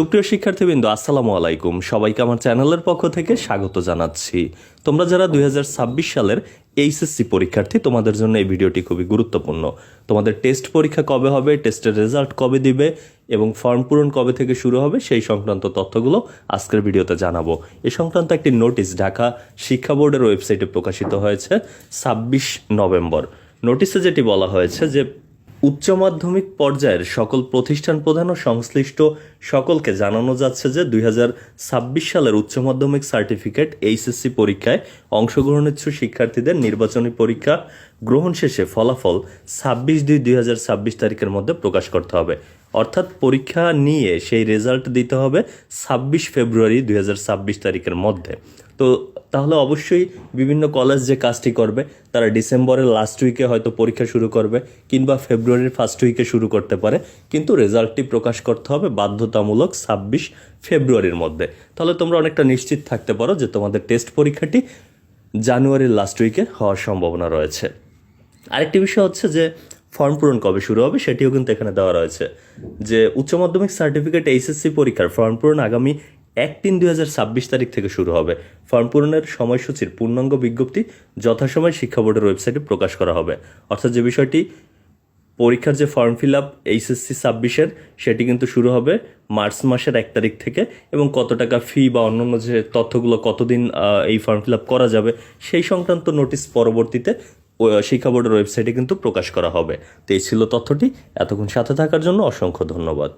সুপ্রিয় শিক্ষার্থীবৃন্দ, আসসালামু আলাইকুম। সবাইকে আমার চ্যানেলের পক্ষ থেকে স্বাগত জানাচ্ছি। তোমরা যারা দু হাজার ছাব্বিশ সালের এইচএসসি পরীক্ষার্থী, তোমাদের জন্য এই ভিডিওটি খুবই গুরুত্বপূর্ণ। তোমাদের টেস্ট পরীক্ষা কবে হবে, টেস্টের রেজাল্ট কবে দিবে এবং ফর্ম পূরণ কবে থেকে শুরু হবে, সেই সংক্রান্ত তথ্যগুলো আজকের ভিডিওতে জানাব। এ সংক্রান্ত একটি নোটিশ ঢাকা শিক্ষা বোর্ডের ওয়েবসাইটে প্রকাশিত হয়েছে ছাব্বিশ নভেম্বর। নোটিশে যেটি বলা হয়েছে যে উচ্চ মাধ্যমিক পর্যায়ের সকল প্রতিষ্ঠান প্রধান ও সংশ্লিষ্ট সকলকে জানানো যাচ্ছে যে দুই হাজার ছাব্বিশ সালের উচ্চ মাধ্যমিক সার্টিফিকেট এইচএসসি পরীক্ষায় অংশগ্রহণেচ্ছু শিক্ষার্থীদের নির্বাচনী পরীক্ষা গ্রহণ শেষে ফলাফল ছাব্বিশ দুই দুই তারিখের মধ্যে প্রকাশ করতে হবে। অর্থাৎ পরীক্ষা নিয়ে সেই রেজাল্ট দিতে হবে ছাব্বিশ ফেব্রুয়ারি দুই হাজার ছাব্বিশ তারিখের মধ্যে। তো তাহলে অবশ্যই বিভিন্ন কলেজ যে কাজটি করবে, তারা ডিসেম্বরের লাস্ট উইকে হয়তো পরীক্ষা শুরু করবে কিংবা ফেব্রুয়ারির ফার্স্ট উইকে শুরু করতে পারে। কিন্তু রেজাল্টটি প্রকাশ করতে হবে বাধ্যতামূলক ছাব্বিশ ফেব্রুয়ারির মধ্যে। তাহলে তোমরা অনেকটা নিশ্চিত থাকতে পারো যে তোমাদের টেস্ট পরীক্ষাটি জানুয়ারির লাস্ট উইকে হওয়ার সম্ভাবনা রয়েছে। আরেকটি বিষয় হচ্ছে যে ফর্ম পূরণ কবে শুরু হবে সেটিও কিন্তু এখানে দেওয়া রয়েছে। যে উচ্চ মাধ্যমিক সার্টিফিকেট এইচএসসি পরীক্ষার ফর্ম পূরণ আগামী এক তিন দুই হাজার ছাব্বিশ তারিখ থেকে শুরু হবে। ফর্ম পূরণের সময়সূচির পূর্ণাঙ্গ বিজ্ঞপ্তি যথাসময় শিক্ষা বোর্ডের ওয়েবসাইটে প্রকাশ করা হবে। অর্থাৎ যে বিষয়টি, পরীক্ষার যে ফর্ম ফিল আপ এইচএসসি ছাব্বিশের, সেটি কিন্তু শুরু হবে মার্চ মাসের এক তারিখ থেকে এবং কত টাকা ফি বা অন্যান্য যে তথ্যগুলো কতদিন এই ফর্ম ফিল আপ করা যাবে, সেই সংক্রান্ত নোটিশ পরবর্তীতে শিক্ষা বোর্ডের ওয়েবসাইটে কিন্তু প্রকাশ করা হবে। তো এই ছিল তথ্যটি। এতক্ষণ সাথে থাকার জন্য অসংখ্য ধন্যবাদ।